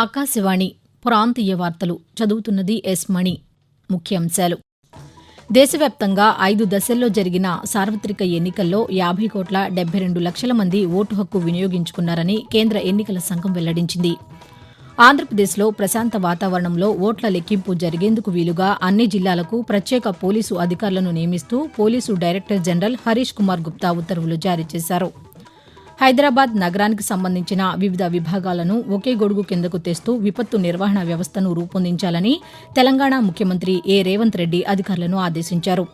ఆకాశవాణి ప్రాంతీయ వార్తలు చదువుతున్నది ఎస్ మణి. ముఖ్యాంశాలు. దేశవ్యాప్తంగా ఐదు దశల్లో జరిగిన సార్వత్రిక ఎన్నికల్లో యాభై కోట్ల డెబ్బై రెండు లక్షల మంది ఓటు హక్కు వినియోగించుకున్నారని కేంద్ర ఎన్నికల సంఘం వెల్లడించింది. ఆంధ్రప్రదేశ్లో ప్రశాంత వాతావరణంలో ఓట్ల లెక్కింపు జరిగేందుకు వీలుగా అన్ని జిల్లాలకు ప్రత్యేక పోలీసు అధికారులను నియమిస్తూ police director general Harish Kumar Gupta ఉత్తర్వులు జారీ చేశారు. హైదరాబాద్ నగరానికి సంబంధించిన వివిధ విభాగాలను ఒకే గొడుగు కిందకు తెస్తూ విపత్తు నిర్వహణ వ్యవస్థను రూపొందించాలని తెలంగాణ ముఖ్యమంత్రి ఏ రేవంత్ రెడ్డి అధికారులను ఆదేశించారు.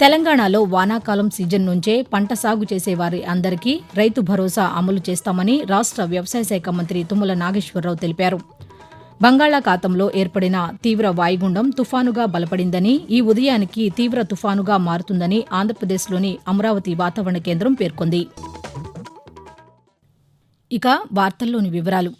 తెలంగాణలో వానాకాలం సీజన్ నుంచే పంట సాగు చేసేవారి అందరికీ రైతు భరోసా అమలు చేస్తామని రాష్ట వ్యవసాయ శాఖ మంత్రి తుమ్మల నాగేశ్వరరావు తెలిపారు. బంగాళాఖాతంలో ఏర్పడిన తీవ్ర వాయుగుండం తుఫానుగా బలపడిందని ఈ ఉదయానికి తీవ్ర తుఫానుగా మారుతుందని ఆంధ్రప్రదేశ్లోని అమరావతి వాతావరణ కేంద్రం పేర్కొంది. ఇక వార్తల్లోని వివరాలు.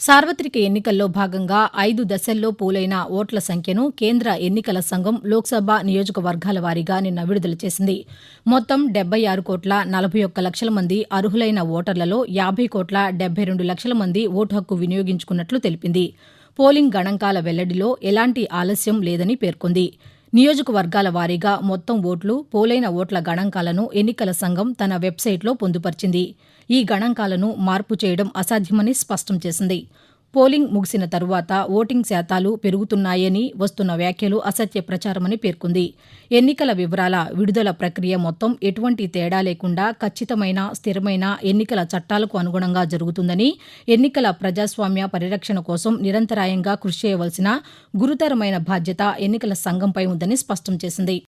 సార్వత్రిక ఎన్నికల్లో భాగంగా ఐదు దశల్లో పోలైన ఓట్ల సంఖ్యను కేంద్ర ఎన్నికల సంఘం లోక్సభ నియోజకవర్గాల వారీగా నిన్న విడుదల చేసింది. మొత్తం డెబ్బై ఆరు కోట్ల నలభై ఒక్క లక్షల మంది అర్హులైన ఓటర్లలో యాభై కోట్ల డెబ్బై రెండు లక్షల మంది ఓటు హక్కు వినియోగించుకున్నట్లు తెలిపింది. పోలింగ్ గణాంకాల వెల్లడిలో ఎలాంటి ఆలస్యం లేదని పేర్కొంది. నియోజకవర్గాల వారీగా మొత్తం ఓట్లు పోలైన ఓట్ల గణాంకాలను ఎన్నికల సంఘం తన వెబ్సైట్లో పొందుపర్చింది. ఈ గణాంకాలను మార్పు చేయడం అసాధ్యమని స్పష్టం చేసింది. పోలింగ్ ముగిసిన తరువాత ఓటింగ్ శాతాలు పెరుగుతున్నాయని వస్తున్న వ్యాఖ్యలు అసత్య ప్రచారమని పేర్కొంది. ఎన్నికల వివరాల విడుదల ప్రక్రియ మొత్తం ఎటువంటి తేడా లేకుండా ఖచ్చితమైన స్థిరమైన ఎన్నికల చట్టాలకు అనుగుణంగా జరుగుతుందని ఎన్నికల ప్రజాస్వామ్య పరిరక్షణ కోసం నిరంతరాయంగా కృషి చేయవలసిన గురుతరమైన బాధ్యత ఎన్నికల సంఘంపై ఉందని స్పష్టం చేసింది.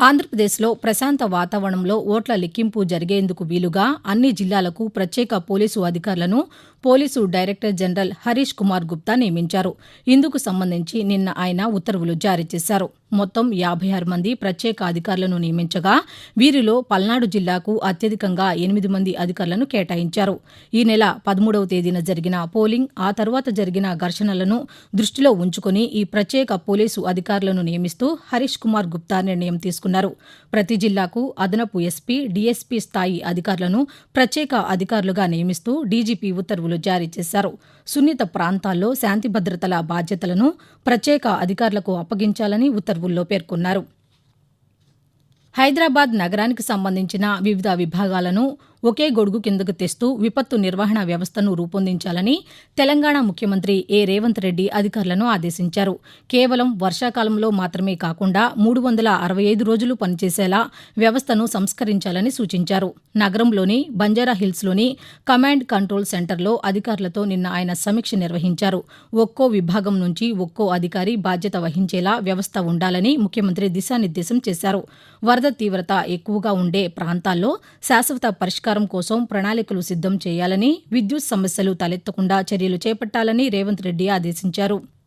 ఆంధ్రప్రదేశ్లో ప్రశాంత వాతావరణంలో ఓట్ల లెక్కింపు జరిగేందుకు వీలుగా అన్ని జిల్లాలకు ప్రత్యేక పోలీసు అధికారులను police director general Harish Kumar Gupta నియమించారు. ఇందుకు సంబంధించి నిన్న ఆయన ఉత్తర్వులు జారీ చేశారు. మొత్తం యాభై ఆరు మంది ప్రత్యేక అధికారులను నియమించగా వీరిలో పల్నాడు జిల్లాకు అత్యధికంగా ఎనిమిది మంది అధికారులను కేటాయించారు. ఈ నెల పదమూడవ తేదీన జరిగిన పోలింగ్ ఆ తర్వాత జరిగిన ఘర్షణలను దృష్టిలో ఉంచుకుని ఈ ప్రత్యేక పోలీసు అధికారులను నియమిస్తూ హరీష్ కుమార్ గుప్తా నిర్ణయం తీసుకున్నారు. ప్రతి జిల్లాకు అదనపు ఎస్పీ డీఎస్పీ స్థాయి అధికారులను ప్రత్యేక అధికారులుగా నియమిస్తూ డీజీపీ ఉత్తర్వులు జారీ చేశారు. సున్నిత ప్రాంతాల్లో శాంతి భద్రతల బాధ్యతలను ప్రత్యేక అధికారులకు అప్పగించాలని ఉత్తర్వుల్లో పేర్కొన్నారు. హైదరాబాద్ నగరానికి సంబంధించిన వివిధ విభాగాలను ఒకే గొడుగు కిందకు తెస్తూ విపత్తు నిర్వహణ వ్యవస్థను రూపొందించాలని తెలంగాణ ముఖ్యమంత్రి ఏ రేవంత్ రెడ్డి అధికారులను ఆదేశించారు. కేవలం వర్షాకాలంలో మాత్రమే కాకుండా మూడు వందల అరవై ఐదు రోజులు పనిచేసేలా వ్యవస్థను సంస్కరించాలని సూచించారు. నగరంలోని బంజారా హిల్స్లోని కమాండ్ కంట్రోల్ సెంటర్లో అధికారులతో నిన్న ఆయన సమీక్ష నిర్వహించారు. ఒక్కో విభాగం నుంచి ఒక్కో అధికారి బాధ్యత వహించేలా వ్యవస్థ ఉండాలని ముఖ్యమంత్రి దిశానిర్దేశం చేశారు. వరద తీవ్రత ఎక్కువగా ఉండే ప్రాంతాల్లో శాశ్వత పరిష్కారం కోసం ప్రణాళికలు సిద్దం చేయాలని విద్యుత్ సమస్యలు తలెత్తకుండా చర్యలు చేపట్టాలని రేవంత్ రెడ్డి ఆదేశించారు.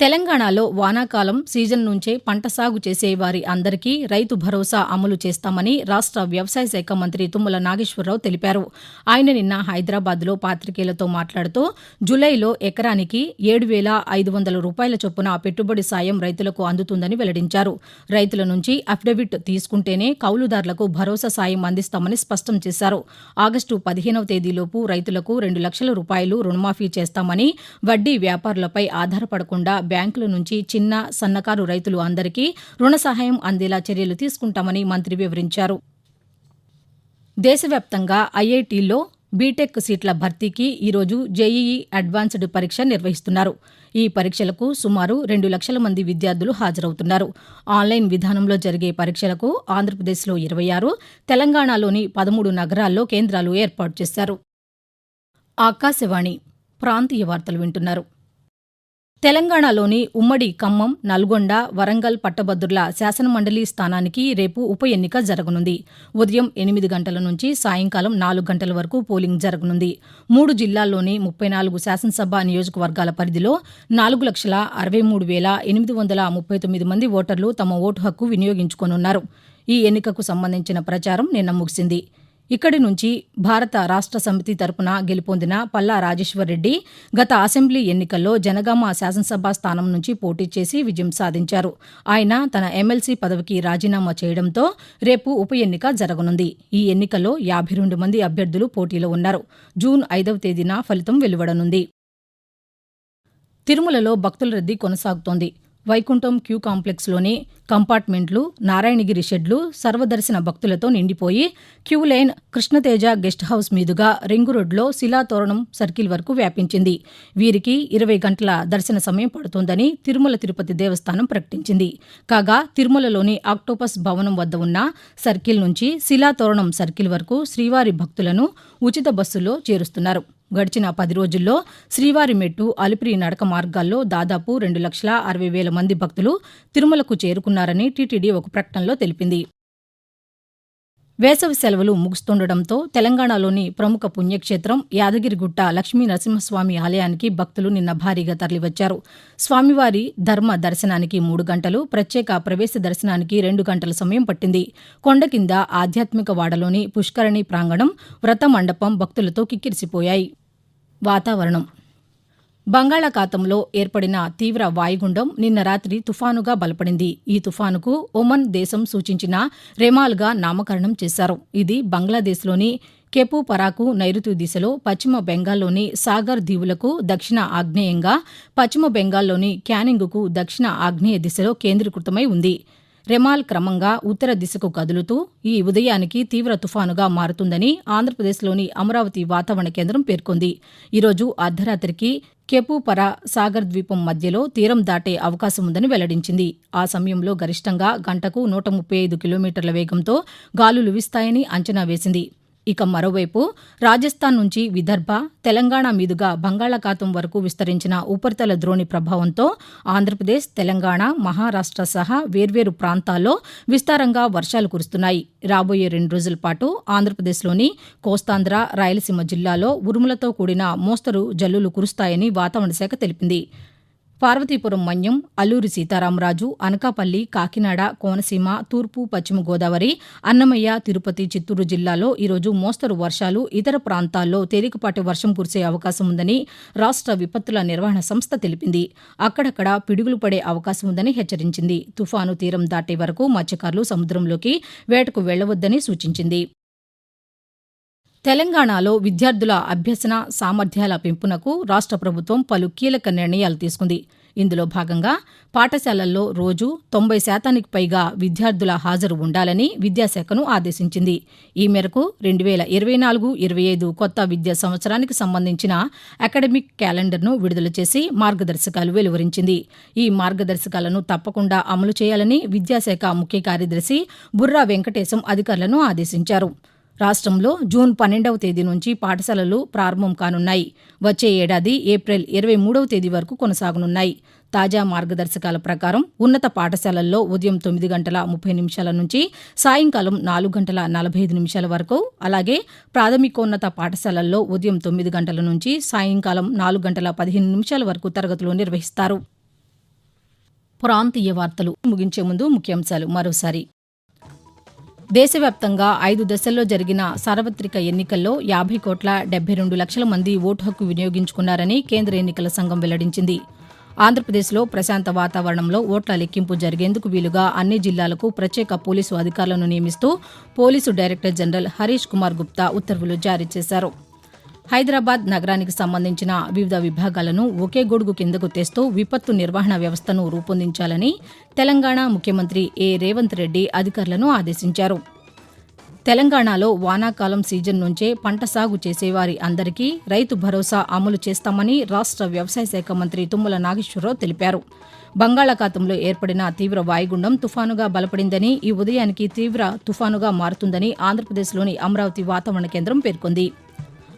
తెలంగాణలో వానాకాలం సీజన్ నుంచే పంట సాగు చేసే వారి అందరికీ రైతు భరోసా అమలు చేస్తామని రాష్ట వ్యవసాయ శాఖ మంత్రి తుమ్మల నాగేశ్వరరావు తెలిపారు. ఆయన నిన్న హైదరాబాద్లో పాతికేయులతో మాట్లాడుతూ జులైలో ఎకరానికి ఏడు వేల ఐదు వందల రూపాయల చొప్పున పెట్టుబడి సాయం రైతులకు అందుతుందని వెల్లడించారు. రైతుల నుంచి అఫిడవిట్ తీసుకుంటేనే కౌలుదారులకు భరోసా సాయం అందిస్తామని స్పష్టం చేశారు. ఆగస్టు పదిహేనవ తేదీలోపు రైతులకు రెండు లక్షల రూపాయలు రుణమాఫీ చేస్తామని వడ్డీ వ్యాపారులపై ఆధారపడకుండా బ్యాంకుల నుంచి చిన్న సన్నకారు రైతులు అందరికీ రుణ సహాయం అందేలా చర్యలు తీసుకుంటామని మంత్రి వివరించారు. దేశవ్యాప్తంగా ఐఐటీల్లో బీటెక్ సీట్ల భర్తీకి ఈరోజు జేఈఈ అడ్వాన్స్డ్ పరీక్ష నిర్వహిస్తున్నారు. ఈ పరీక్షలకు సుమారు రెండు లక్షల మంది విద్యార్థులు హాజరవుతున్నారు. ఆన్లైన్ విధానంలో జరిగే పరీక్షలకు ఆంధ్రప్రదేశ్లో ఇరవై ఆరు తెలంగాణలోని పదమూడు నగరాల్లో కేంద్రాలు ఏర్పాటు చేశారు. ఆకాశవాణి ప్రాంతీయ వార్తలు వింటున్నారు. తెలంగాణలోని ఉమ్మడి ఖమ్మం నల్గొండ వరంగల్ పట్టభద్రుల శాసనమండలి స్థానానికి రేపు ఉప ఎన్నిక జరగనుంది. ఉదయం ఎనిమిది గంటల నుంచి సాయంకాలం నాలుగు గంటల వరకు పోలింగ్ జరగనుంది. మూడు జిల్లాల్లోని ముప్పై నాలుగు శాసనసభ నియోజకవర్గాల పరిధిలో నాలుగు లక్షల అరవై మూడు వేల ఎనిమిది వందల ముప్పై తొమ్మిది మంది ఓటర్లు తమ ఓటు హక్కు వినియోగించుకోనున్నారు. ఈ ఎన్నికకు సంబంధించిన ప్రచారం నిన్న ముగిసింది. ఇక్కడి నుంచి భారత రాష్ట్ర సమితి తరపున గెలుపొందిన పల్లా రాజేశ్వరరెడ్డి గత అసెంబ్లీ ఎన్నికల్లో జనగామ శాసనసభ స్థానం నుంచి పోటీ చేసి విజయం సాధించారు. ఆయన తన ఎమ్మెల్సీ పదవికి రాజీనామా చేయడంతో రేపు ఉప ఎన్నిక జరగనుంది. ఈ ఎన్నికల్లో యాభై రెండు మంది అభ్యర్థులు పోటీలో ఉన్నారు. జూన్ ఐదవ తేదీన ఫలితం వెలువడనుంది. తిరుమలలో భక్తుల రద్దీ కొనసాగుతోంది. వైకుంఠం క్యూ కాంప్లెక్స్లోని కంపార్ట్మెంట్లు నారాయణగిరి షెడ్లు సర్వదర్శన భక్తులతో నిండిపోయి queue line Krishnateja guest house మీదుగా రింగు రోడ్లో శిలాతోరణం సర్కిల్ వరకు వ్యాపించింది. వీరికి ఇరవై గంటల దర్శన సమయం పడుతోందని తిరుమల తిరుపతి దేవస్థానం ప్రకటించింది. కాగా తిరుమలలోని ఆక్టోపస్ భవనం వద్ద ఉన్న సర్కిల్ నుంచి శిలాతోరణం సర్కిల్ వరకు శ్రీవారి భక్తులను ఉచిత బస్సులో చేరుస్తున్నారు. గడిచిన పది రోజుల్లో శ్రీవారిమెట్టు అలిపిరి నడక మార్గాల్లో దాదాపు రెండు లక్షల అరవై వేల మంది భక్తులు తిరుమలకు చేరుకున్నారని టీటీడీ ఒక ప్రకటనలో తెలిపింది. వేసవి సెలవులు ముగుస్తుండటంతో తెలంగాణలోని ప్రముఖ పుణ్యక్షేత్రం యాదగిరిగుట్ట లక్ష్మీ నరసింహస్వామి ఆలయానికి భక్తులు నిన్న భారీగా తరలివచ్చారు. స్వామివారి ధర్మ దర్శనానికి మూడు గంటలు ప్రత్యేక ప్రవేశ దర్శనానికి రెండు గంటల సమయం పట్టింది. కొండ కింద ఆధ్యాత్మిక వాడలోని పుష్కరణి ప్రాంగణం వ్రత మండపం భక్తులతో కిక్కిరిసిపోయాయి. వాతావరణం. బంగాళాఖాతంలో ఏర్పడిన తీవ్ర వాయుగుండం నిన్న రాత్రి తుఫానుగా బలపడింది. ఈ తుఫానుకు ఒమన్ దేశం సూచించిన రెమాల్గా నామకరణం చేశారు. ఇది బంగ్లాదేశ్లోని కెపు పరాకు నైరుతి దిశలో పశ్చిమ బెంగాల్లోని సాగర్ దీవులకు దక్షిణ ఆగ్నేయంగా పశ్చిమ బెంగాల్లోని క్యానింగ్కు దక్షిణ ఆగ్నేయ దిశలో కేంద్రీకృతమై ఉంది. రెమాల్ క్రమంగా ఉత్తర దిశకు కదులుతూ ఈ ఉదయానికి తీవ్ర తుఫానుగా మారుతుందని ఆంధ్రప్రదేశ్లోని అమరావతి వాతావరణ కేంద్రం పేర్కొంది. ఈరోజు అర్ధరాత్రికి కెపుపర సాగర్ ద్వీపం మధ్యలో తీరం దాటే అవకాశం ఉందని వెల్లడించింది. ఆ సమయంలో గరిష్టంగా గంటకు నూట ముప్పై ఐదు కిలోమీటర్ల వేగంతో గాలులు వీస్తాయని అంచనా వేసింది. ఇక మరోవైపు రాజస్థాన్ నుంచి విదర్భ తెలంగాణ మీదుగా బంగాళాఖాతం వరకు విస్తరించిన ఉపరితల ద్రోణి ప్రభావంతో ఆంధ్రప్రదేశ్ తెలంగాణ మహారాష్ట్ర సహా వేర్వేరు ప్రాంతాల్లో విస్తారంగా వర్షాలు కురుస్తున్నాయి. రాబోయే రెండు రోజుల పాటు ఆంధ్రప్రదేశ్లోని కోస్తాంధ్ర రాయలసీమ జిల్లాలో ఉరుములతో కూడిన మోస్తరు జల్లులు కురుస్తాయని వాతావరణ శాఖ తెలిపింది. పార్వతీపురం మన్యం అల్లూరి సీతారామరాజు అనకాపల్లి కాకినాడ కోనసీమ తూర్పు పశ్చిమ గోదావరి అన్నమయ్య తిరుపతి చిత్తూరు జిల్లాలో ఈరోజు మోస్తరు వర్షాలు ఇతర ప్రాంతాల్లో తేలికపాటి వర్షం కురిసే అవకాశం ఉందని రాష్ట్ర విపత్తుల నిర్వహణ సంస్థ తెలిపింది. అక్కడక్కడ పిడుగులు పడే అవకాశం ఉందని హెచ్చరించింది. తుఫాను తీరం దాటే వరకు మత్స్యకారులు సముద్రంలోకి వేటకు వెళ్ళవద్దని సూచించింది. తెలంగాణలో విద్యార్థుల అభ్యసన సామర్థ్యాల పెంపునకు రాష్ట్ర ప్రభుత్వం పలు కీలక నిర్ణయాలు తీసుకుంది. ఇందులో భాగంగా పాఠశాలల్లో రోజు తొంభై శాతానికి పైగా విద్యార్థుల హాజరు ఉండాలని విద్యాశాఖను ఆదేశించింది. ఈ మేరకు రెండు వేల ఇరవై నాలుగు ఇరవై ఐదు కొత్త విద్యా సంవత్సరానికి సంబంధించిన అకాడమిక్ క్యాలెండర్ను విడుదల చేసి మార్గదర్శకాలు వెలువరించింది. ఈ మార్గదర్శకాలను తప్పకుండా అమలు చేయాలని విద్యాశాఖ ముఖ్య కార్యదర్శి బుర్రా వెంకటేశం అధికారులను ఆదేశించారు. రాష్ట్రంలో జూన్ పన్నెండవ తేదీ నుంచి పాఠశాలలు ప్రారంభం కానున్నాయి. వచ్చే ఏడాది ఏప్రిల్ ఇరవై మూడవ తేదీ వరకు కొనసాగనున్నాయి. తాజా మార్గదర్శకాల ప్రకారం ఉన్నత పాఠశాలల్లో ఉదయం తొమ్మిది గంటల ముప్పై నిమిషాల నుంచి సాయంకాలం నాలుగు గంటల నలభై ఐదు నిమిషాల వరకు అలాగే ప్రాథమికోన్నత పాఠశాలల్లో ఉదయం తొమ్మిది గంటల నుంచి సాయంకాలం నాలుగు గంటల పదిహేను నిమిషాల వరకు తరగతులు నిర్వహిస్తారు. ప్రాంతీయ వార్తలు. ముగించే ముందు ముఖ్యాంశాలు మరోసారి. దేశవ్యాప్తంగా ఐదు దశల్లో జరిగిన సార్వత్రిక ఎన్నికల్లో యాభై కోట్ల డెబ్బై రెండు లక్షల మంది ఓటు హక్కు వినియోగించుకున్నారని కేంద్ర ఎన్నికల సంఘం వెల్లడించింది. ఆంధ్రప్రదేశ్లో ప్రశాంత వాతావరణంలో ఓట్ల లెక్కింపు జరిగేందుకు వీలుగా అన్ని జిల్లాలకు ప్రత్యేక పోలీసు అధికారులను నియమిస్తూ police director general Harish Kumar Gupta ఉత్తర్వులు జారీ చేశారు. హైదరాబాద్ నగరానికి సంబంధించిన వివిధ విభాగాలను ఒకే గొడుగు కిందకు తెస్తూ విపత్తు నిర్వహణ వ్యవస్థను రూపొందించాలని తెలంగాణ ముఖ్యమంత్రి ఏ. రేవంత్ రెడ్డి అధికారులను ఆదేశించారు. తెలంగాణలో వానాకాలం సీజన్ నుంచే పంట సాగు చేసేవారి అందరికీ రైతు భరోసా అమలు చేస్తామని రాష్ట్ర వ్యవసాయ శాఖ మంత్రి తుమ్మల నాగేశ్వరరావు తెలిపారు. బంగాళాఖాతంలో ఏర్పడిన తీవ్ర వాయుగుండం తుఫానుగా బలపడిందని ఈ ఉదయానికి తీవ్ర తుఫానుగా మారుతుందని ఆంధ్రప్రదేశ్లోని అమరావతి వాతావరణ కేంద్రం పేర్కొంది.